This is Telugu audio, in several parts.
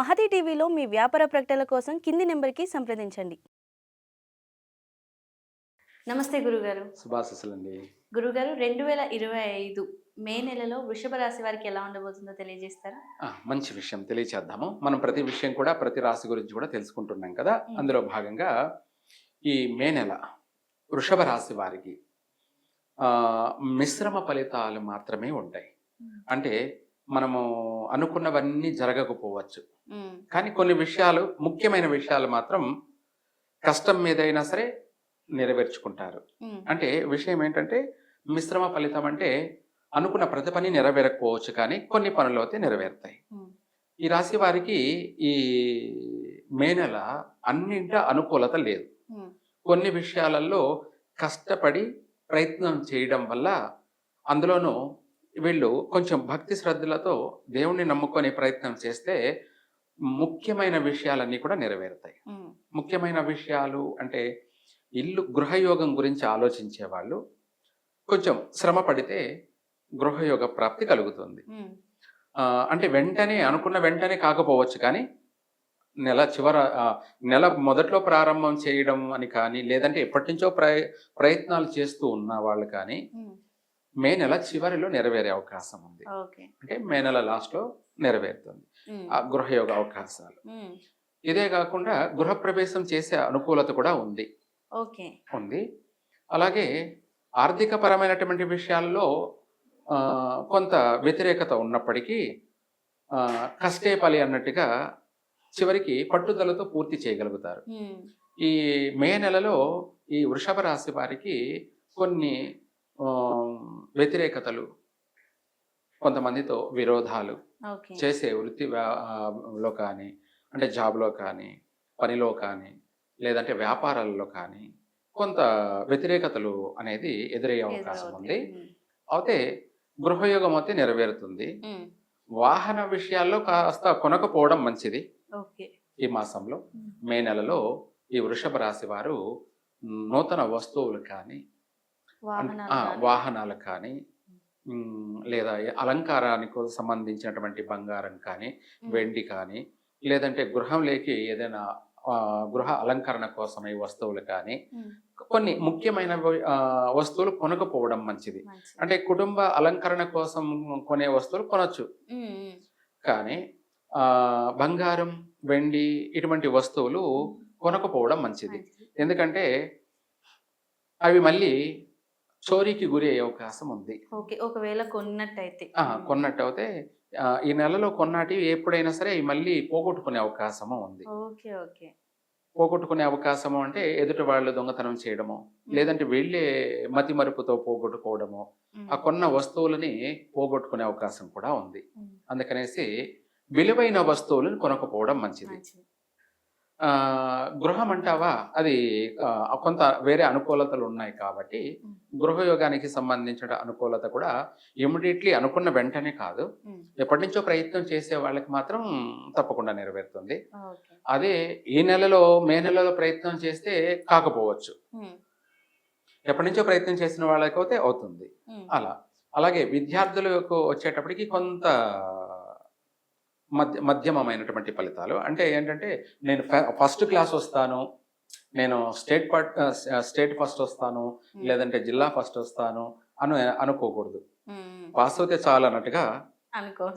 మహతి టీవీలో మీ వ్యాపార ప్రకటనల కోసం కింది నెంబర్కి సంప్రదించండి. నమస్తే గురుగారు. శుభాశిస్సులండి. గురుగారు రెండు వేల ఇరవై ఐదు మే నెలలో వృషభ రాశి వారికి ఎలా ఉండబోతుందో తెలియజేస్తారా? ఆ, మంచి విషయం తెలియచేద్దాము. మనం ప్రతి విషయం కూడా ప్రతి రాశి గురించి కూడా తెలుసుకుంటున్నాం కదా. అందులో భాగంగా ఈ మే నెల వృషభ రాశి వారికి ఆ, మిశ్రమ ఫలితాలు మాత్రమే ఉంటాయి. అంటే మనము అనుకున్నవన్నీ జరగకపోవచ్చు. కానీ కొన్ని విషయాలు ముఖ్యమైన విషయాలు మాత్రం కష్టం మీదైనా సరే నెరవేర్చుకుంటారు. అంటే విషయం ఏంటంటే మిశ్రమ ఫలితం అంటే అనుకున్న ప్రతి పని నెరవేరకపోవచ్చు కానీ కొన్ని పనులు అయితే నెరవేరుతాయి. ఈ రాశి వారికి ఈ మే నెల అన్నింట అనుకూలత లేదు. కొన్ని విషయాలలో కష్టపడి ప్రయత్నం చేయడం వల్ల అందులోనూ వీళ్ళు కొంచెం భక్తి శ్రద్ధలతో దేవుణ్ణి నమ్ముకొని ప్రయత్నం చేస్తే ముఖ్యమైన విషయాలన్నీ కూడా నెరవేరుతాయి. ముఖ్యమైన విషయాలు అంటే ఇల్లు గృహయోగం గురించి ఆలోచించే వాళ్ళు కొంచెం శ్రమ పడితే గృహయోగ ప్రాప్తి కలుగుతుంది. అంటే వెంటనే అనుకున్న వెంటనే కాకపోవచ్చు కానీ నెల చివర నెల మొదట్లో ప్రారంభం చేయడం అని కానీ లేదంటే ఎప్పటి నుంచో ప్రయ ప్రయత్నాలు చేస్తూ ఉన్న వాళ్ళు కానీ మే నెల చివరిలో నెరవేరే అవకాశం ఉంది. ఓకే. అంటే మే నెల లాస్ట్లో నెరవేరుతుంది. ఆ గృహయోగ అవకాశాలు. ఇదే కాకుండా గృహప్రవేశం చేసే అనుకూలత కూడా ఉంది. ఓకే. ఉంది. అలాగే ఆర్థిక పరమైనటువంటి విషయాల్లో కొంత వ్యతిరేకత ఉన్నప్పటికీ కష్టే పలి అన్నట్టుగా చివరికి పట్టుదలతో పూర్తి చేయగలుగుతారు. ఈ మే నెలలో ఈ వృషభ రాశి వారికి కొన్ని వ్యతిరేకతలు కొంతమందితో విరోధాలు చేసే వృత్తి లో కానీ అంటే జాబ్లో కానీ పనిలో కానీ లేదంటే వ్యాపారాలలో కానీ కొంత వ్యతిరేకతలు అనేది ఎదురయ్యే అవకాశం ఉంది. అయితే గృహయోగం అయితే నెరవేరుతుంది. వాహన విషయాల్లో కాస్త కొనకపోవడం మంచిది. ఈ మాసంలో మే నెలలో ఈ వృషభ రాశి వారు నూతన వస్తువులు కానీ వాహనాలు కానీ. లేదా అలంకారానికి సంబంధించినటువంటి బంగారం కానీ వెండి కానీ లేదంటే గృహంలోకి ఏదైనా గృహ అలంకరణ కోసమై వస్తువులు కానీ కొన్ని ముఖ్యమైన వస్తువులు కొనకపోవడం మంచిది. అంటే కుటుంబ అలంకరణ కోసం కొనే వస్తువులు కొనొచ్చు. కానీ ఆ, బంగారం వెండి ఇటువంటి వస్తువులు కొనకపోవడం మంచిది. ఎందుకంటే అవి మళ్ళీ చోరీకి గురి అయ్యే అవకాశం ఉంది. ఓకే ఒకవేళ కొన్నట్టయితే. ఆ, కొన్నట్టు అయితే ఈ నెలలో కొన్నటివి ఎప్పుడైనా సరే మళ్ళీ పోగొట్టుకునే అవకాశము ఉంది. Okay okay. పోగొట్టుకునే అవకాశము అంటే ఎదుటి వాళ్ళు దొంగతనం చేయడము లేదంటే వీళ్ళే మతి మరుపుతో పోగొట్టుకోవడము ఆ కొన్న వస్తువులని పోగొట్టుకునే అవకాశం కూడా ఉంది. అందుకనేసి విలువైన వస్తువులను కొనకపోవడం మంచిది. గృహం అంటావా అది కొంత వేరే అనుకూలతలు ఉన్నాయి కాబట్టి గృహయోగానికి సంబంధించిన అనుకూలత కూడా ఇమ్మీడియట్లీ అనుకున్న వెంటనే కాదు. ఎప్పటి నుంచో ప్రయత్నం చేసే వాళ్ళకి మాత్రం తప్పకుండా నెరవేరుతుంది. అదే ఈ నెలలో మే నెలలో ప్రయత్నం చేస్తే కాకపోవచ్చు. ఎప్పటి నుంచో ప్రయత్నం చేసిన వాళ్ళకైతే అవుతుంది. అలా. అలాగే విద్యార్థులకు వచ్చేటప్పటికి కొంత మధ్య మధ్యమమైనటువంటి ఫలితాలు. అంటే ఏంటంటే నేను ఫస్ట్ క్లాస్ వస్తాను. నేను స్టేట్ పట్ స్టేట్ ఫస్ట్ వస్తాను. లేదంటే జిల్లా ఫస్ట్ వస్తాను అను అనుకోకూడదు. పాస్ అవుతే చాలు అన్నట్టుగా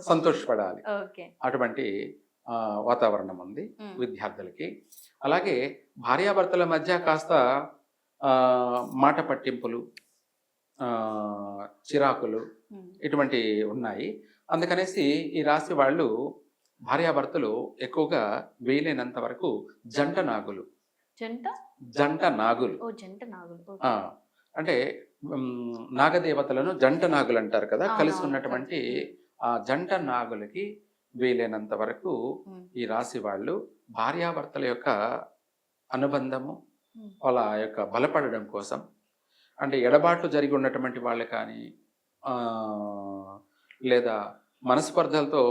సంతోషపడాలి. అటువంటి వాతావరణం ఉంది విద్యార్థులకి. అలాగే భార్యాభర్తల మధ్య కాస్త మాట పట్టింపులు చిరాకులు ఇటువంటి ఉన్నాయి. అందుకనేసి ఈ రాశి వాళ్ళు భార్యాభర్తలు ఎక్కువగా వీలైనంత వరకు జంట నాగులు. జంట? జంట నాగులు. ఓ జంట నాగులు. ఆ, అంటే నాగదేవతలను జంట నాగులు అంటారు కదా అవును, కలిసి అవును, ఉన్నటువంటి. ఆ జంట నాగులకి వీలైనంత వరకు ఉమ్, ఈ రాశి వాళ్ళు భార్యాభర్తల యొక్క అనుబంధము ఉమ్, వాళ్ళ యొక్క బలపడడం కోసం అంటే ఎడబాట్లు జరిగి ఉన్నటువంటి వాళ్ళు కానీ ఆ, లేదా మనస్పర్ధలతో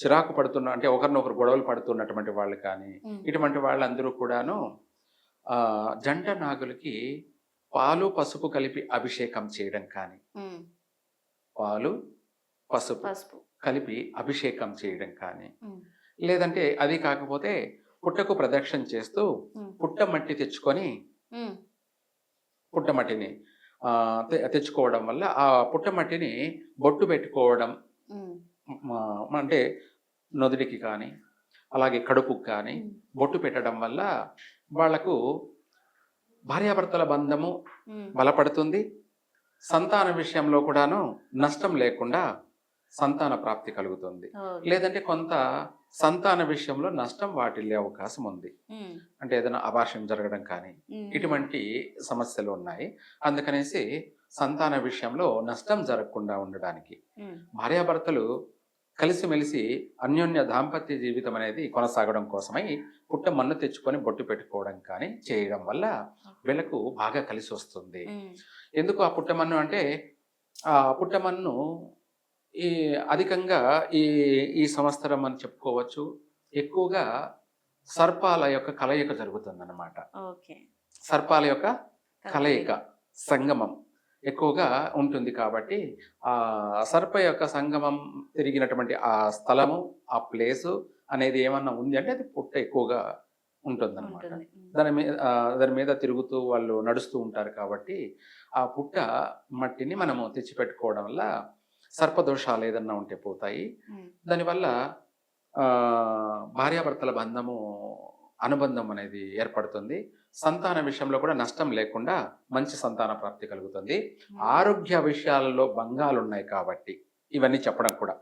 చిరాకు పడుతున్న అంటే ఒకరినొకరు గొడవలు పడుతున్నటువంటి వాళ్ళు కానీ ఇటువంటి వాళ్ళందరూ కూడాను జంట నాగులకి పాలు పసుపు కలిపి అభిషేకం చేయడం కానీ పాలు పసుపు కలిపి అభిషేకం చేయడం కానీ లేదంటే అది కాకపోతే పుట్టకు ప్రదక్షిణ చేస్తూ పుట్ట మట్టి తెచ్చుకొని పుట్టమట్టిని తెచ్చుకోవడం వల్ల ఆ పుట్టమట్టిని బొట్టు పెట్టుకోవడం అంటే నొదిడికి కానీ అలాగే కడుపుకి కానీ బొట్టు పెట్టడం వల్ల వాళ్ళకు భార్యాభర్తల బంధము బలపడుతుంది. సంతాన విషయంలో కూడాను నష్టం లేకుండా సంతాన ప్రాప్తి కలుగుతుంది. లేదంటే కొంత సంతాన విషయంలో నష్టం వాటిల్లే అవకాశం ఉంది. అంటే ఏదైనా అభాషం జరగడం కానీ ఇటువంటి సమస్యలు ఉన్నాయి. అందుకనేసి సంతాన విషయంలో నష్టం జరగకుండా ఉండడానికి భార్యాభర్తలు కలిసిమెలిసి అన్యోన్య దాంపత్య జీవితం అనేది కొనసాగడం కోసమై పుట్ట మన్ను తెచ్చుకొని బొట్టు పెట్టుకోవడం కానీ చేయడం వల్ల వీళ్ళకు బాగా కలిసి వస్తుంది ఎందుకు ఆ పుట్టమన్ను అంటే ఆ పుట్టమన్ను ఈ అధికంగా ఈ ఈ సంవత్సరం అని చెప్పుకోవచ్చు. ఎక్కువగా సర్పాల యొక్క కలయిక జరుగుతుందన్నమాట. సర్పాల యొక్క కలయిక సంగమం. ఎక్కువగా ఉంటుంది కాబట్టి ఆ సర్ప యొక్క సంగమం తిరిగినటువంటి ఆ స్థలము ఆ ప్లేసు అనేది ఏమన్నా ఉంది అంటే అది పుట్ట ఎక్కువగా ఉంటుందన్నమాట. ఉంటుంది. ఉమ్, దాని మీద దాని మీద తిరుగుతూ వాళ్ళు నడుస్తూ ఉంటారు కాబట్టి ఆ పుట్ట మట్టిని మనము తెచ్చిపెట్టుకోవడం వల్ల సర్పదోషాలు ఏదన్నా ఉంటే పోతాయి. దానివల్ల భార్యాభర్తల బంధము అనుబంధం అనేది ఏర్పడుతుంది. సంతాన విషయంలో కూడా నష్టం లేకుండా మంచి సంతాన ప్రాప్తి కలుగుతుంది. ఉమ్, ఆరోగ్య విషయాలలో భంగాలు ఉన్నాయి కాబట్టి ఇవన్నీ చెప్పడం కూడా.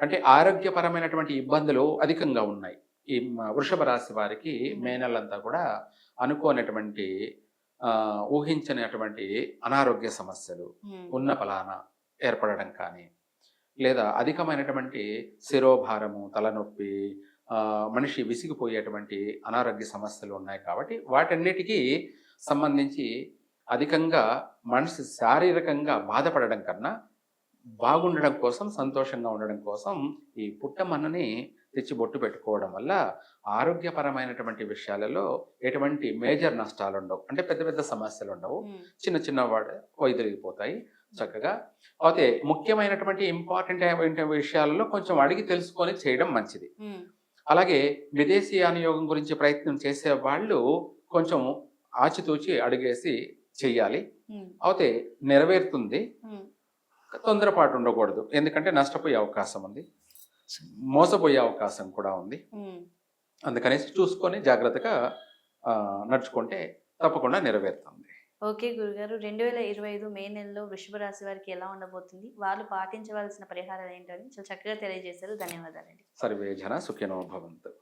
అంటే ఆరోగ్యపరమైనటువంటి ఇబ్బందులు అధికంగా ఉన్నాయి. ఈ వృషభ రాశి వారికి మే నెలంతా కూడా అనుకోనటువంటి ఆ, ఊహించనటువంటి అనారోగ్య సమస్యలు ఉమ్, ఉన్న ఫలాన ఏర్పడడం కానీ లేదా అధికమైనటువంటి శిరోభారము తలనొప్పి మనిషి విసిగిపోయేటువంటి అనారోగ్య సమస్యలు ఉన్నాయి కాబట్టి వాటన్నిటికీ సంబంధించి అధికంగా మనిషి శారీరకంగా బాధపడడం కన్నా బాగుండడం కోసం సంతోషంగా ఉండడం కోసం ఈ పుట్టమన్నని తెచ్చి బొట్టు పెట్టుకోవడం వల్ల ఆరోగ్యపరమైనటువంటి విషయాలలో ఎటువంటి మేజర్ నష్టాలు ఉండవు. అంటే పెద్ద పెద్ద సమస్యలు ఉండవు. చిన్న చిన్న వాడు వైదొలిగిపోతాయి చక్కగా. అయితే ముఖ్యమైనటువంటి ఇంపార్టెంట్ విషయాలలో కొంచెం అడిగి తెలుసుకొని చేయడం మంచిది. అలాగే విదేశీయాన యోగం గురించి ప్రయత్నం చేసే వాళ్ళు కొంచెం ఆచితూచి అడిగేసి చెయ్యాలి. అయితే నెరవేరుతుంది. తొందరపాటు ఉండకూడదు. ఎందుకంటే నష్టపోయే అవకాశం ఉంది. మోసపోయే అవకాశం కూడా ఉంది. అందుకనేసి చూసుకొని జాగ్రత్తగా నడుచుకుంటే తప్పకుండా నెరవేరుతుంది. ఓకే గురుగారు. రెండు వేల ఇరవై ఐదు మే నెలలో వృషభ రాశి వారికి ఎలా ఉండబోతుంది? వాళ్ళు పాటించవలసిన పరిహారాలు ఏంటని చాలా చక్కగా తెలియజేశారు. ధన్యవాదాలండి. సర్వే జన సుఖినో భవంతు.